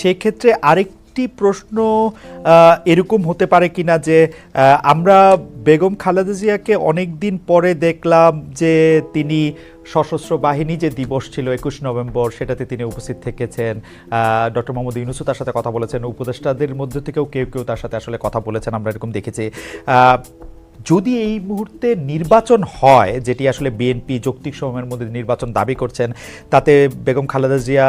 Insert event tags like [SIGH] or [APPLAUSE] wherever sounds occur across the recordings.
সেক্ষেত্রে আরেকটি প্রশ্ন এরকম হতে পারে কিনা যে আমরা বেগম খালেদা জিয়াকে অনেক দিন পরে দেখলাম যে তিনি সশস্ত্র বাহিনী যে দিবস ছিল একুশ নভেম্বর, সেটাতে তিনি উপস্থিত থেকেছেন। ডক্টর মোহাম্মদ ইউনুসও তার সাথে কথা বলেছেন। উপদেষ্টাদের মধ্যে থেকেও কেউ কেউ তার সাথে আসলে কথা বলেছেন, আমরা এরকম দেখেছি। যদি এই মুহূর্তে নির্বাচন হয়, যেটি আসলে বিএনপি যৌক্তিক সময়ের মধ্যে নির্বাচন দাবি করছেন, তাতে বেগম খালেদা জিয়া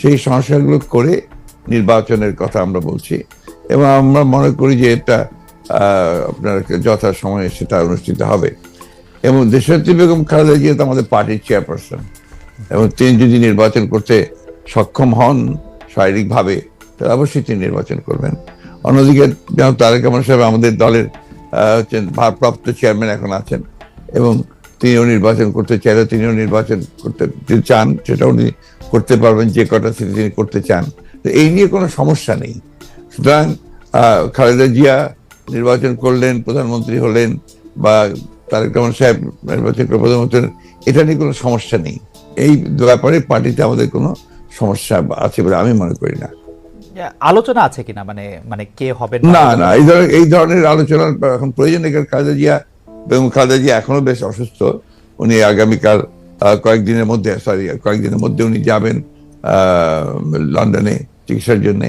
সেই সংস্কারগুলো করে নির্বাচনের কথা আমরা বলছি। এবং আমরা মনে করি যে এটা আপনার যথা সময়ে সেটা অনুষ্ঠিত হবে। এবং দেশনেত্রী বেগম খালেদা জিয়া তো আমাদের পার্টির চেয়ারপারসন। এবং তিনি যদি নির্বাচন করতে সক্ষম হন শারীরিকভাবে, তাহলে অবশ্যই তিনি নির্বাচন করবেন। অন্যদিকে যেমন তারেক রহমান সাহেব আমাদের দলের হচ্ছেন ভারপ্রাপ্ত চেয়ারম্যান এখন আছেন। এবং তিনিও নির্বাচন করতে চাইলে তিনিও নির্বাচন করতে চান সেটা উনি করতে পারবেন যে কটা সিটি তিনি করতে চান। তো এই নিয়ে কোনো সমস্যা নেই। সুতরাং খালেদা জিয়া নির্বাচন করলেন প্রধানমন্ত্রী হলেন বা তারেক রহমান সাহেব নির্বাচন করে প্রধানমন্ত্রী এটা নিয়ে কোনো সমস্যা নেই। এই ব্যাপারে পার্টিতে আমাদের কোনো সমস্যা আছে বলে আমি মনে করি না। আলোচনা আছে কিনা? মানে মানে কে হবে না না এই ধরনের এই ধরনের আলোচনার এখন প্রয়োজন। কারণ খালেদা জিয়া এবং খালেদা জিয়া এখনও বেশ অসুস্থ। উনি আগামীকাল কয়েকদিনের মধ্যে সরি কয়েকদিনের মধ্যে উনি যাবেন লন্ডনে চিকিৎসার জন্য।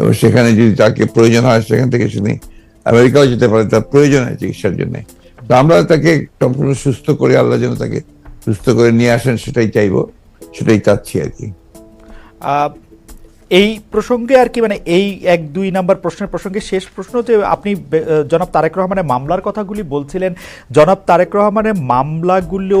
এবং সেখানে যদি তাকে প্রয়োজন হয়, সেখান থেকে তিনি আমেরিকাও যেতে পারে, তার প্রয়োজন হয় চিকিৎসার জন্য। তো আমরা তাকে সম্পূর্ণ সুস্থ করে, আল্লাহ যেন তাকে সুস্থ করে নিয়ে আসেন, সেটাই চাইব, সেটাই চাচ্ছি আর কি। এই প্রসঙ্গে আর কি মানে এই এক, দুই নাম্বার প্রশ্নের প্রসঙ্গে শেষ প্রশ্ন যে আপনি জনাব তারেক রহমানের মামলার কথাগুলি বলছিলেন। জনাব তারেক রহমানের মামলাগুলো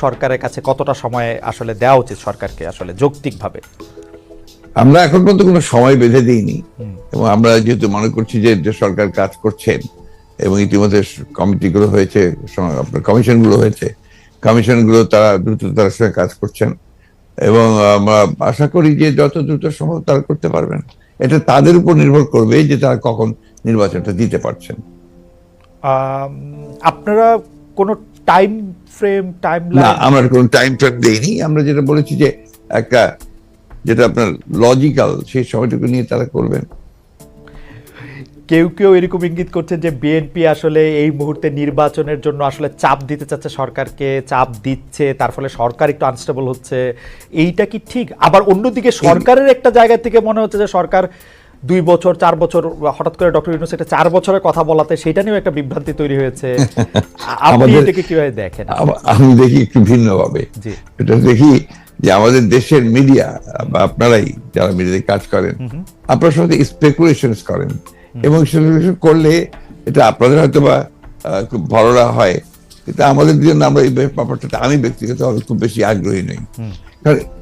সরকারের কাছে কতটা সময় আসলে দেওয়া উচিত সরকারকে আসলে যৌক্তিকভাবে? আমরা এখন পর্যন্ত কোনো সময় বেঁধে দিইনি। এবং আমরা যেহেতু মনে করছি যে যে সরকার কাজ করছেন এবং ইতিমধ্যে কমিটিগুলো হয়েছে আপনার কমিশনগুলো হয়েছে কমিশনগুলো তারা দ্রুততার সঙ্গে কাজ করছেন। এবং আমরা আশা করি যে যত দ্রুত সম্ভব তারা করতে পারবেন। এটা তাদের উপর নির্ভর করবে যে তারা কখন নির্বাচনটা দিতে পারছেন। আপনারা কোনো টাইম ফ্রেম টাইম না আমরা কোনো টাইম দেইনি। আমরা যেটা বলেছি যে একটা যেটা আপনার লজিক্যাল সেই সময়টুকু নিয়ে তারা করবেন। কেউ কেউ এরকম ইঙ্গিত করছেন যে বিএনপি আসলে এই মুহূর্তে নির্বাচনের জন্য আসলে চাপ দিতে চাচ্ছে সরকারকে চাপ দিচ্ছে তার ফলে সরকার একটু আনস্টেবল হচ্ছে। এইটা কি ঠিক? আবার অন্যদিকে সরকারের একটা জায়গা থেকে মনে হচ্ছে যে সরকার দুই বছর চার বছর হঠাৎ করে ডক্টর ইউনুস এটা চার বছরের কথা বলাতে সেটা নিয়েও একটা বিভ্রান্তি তৈরি হয়েছে। [LAUGHS] আপনি এটাকে কীভাবে দেখেন? আমি দেখি একটু ভিন্নভাবে। এটা দেখি যে আমাদের দেশের মিডিয়া বা আপনারাই যারা মিডিয়াতে কাজ করেন আপনারা সবাই স্পেকুলেশন করেন। এবং স্পেকুলেশন করলে এটা আপনাদের হয়তো বা খুব ভররা হয়। কিন্তু আমাদের জন্য আমরা এই ব্যাপারটা আমি ব্যক্তিগতভাবে খুব বেশি আগ্রহী নই। কারণ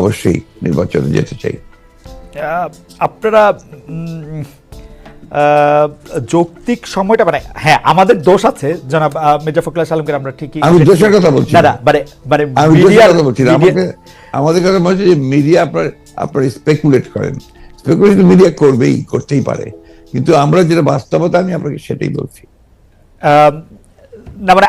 অবশ্যই নির্বাচনে যেতে চাই। আপনারা যৌক্তিক সময়টা মানে হ্যাঁ আমাদের দোষ আছে জনাব মির্জা ফখরুল আলমকে আমরা ঠিকই আমি দোষের কথা বলছি না। মানে মানে আমি দোষের কথা বলছি। আমাকে আমাদের কথা বলছে যে মিডিয়া আপনার আপনার স্পেকুলেট করেন। স্পেকুলেট মিডিয়া করবেই করতেই পারে। কিন্তু আমরা যেটা বাস্তবতা আমি আপনাকে সেটাই বলছি। না মানে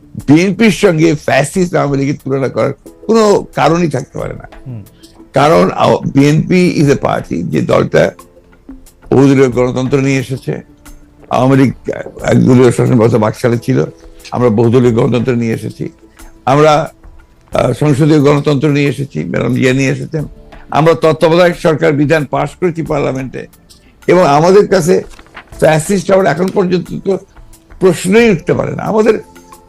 বিএনপির সঙ্গে ফ্যাসিস্ট আওয়ামী লীগের তুলনা করার কোনো কারণই থাকতে পারে না। কারণ বিএনপি ইজ এ পার্টি যে দলটা বহুদলীয় গণতন্ত্র নিয়ে এসেছে আওয়ামী লীগ একদলীয় শাসন ব্যবস্থা বাকশালে ছিল আমরা বহুদলীয় গণতন্ত্র নিয়ে এসেছি আমরা সংসদীয় গণতন্ত্র নিয়ে এসেছি ম্যাডাম জিয়া নিয়ে এসেছেন আমরা তত্ত্বাবধায়ক সরকার বিধান পাশ করেছি পার্লামেন্টে এবং আমাদের কাছে ফ্যাসিস্ট আবার এখন পর্যন্ত তো প্রশ্নই উঠতে পারে না। আমাদের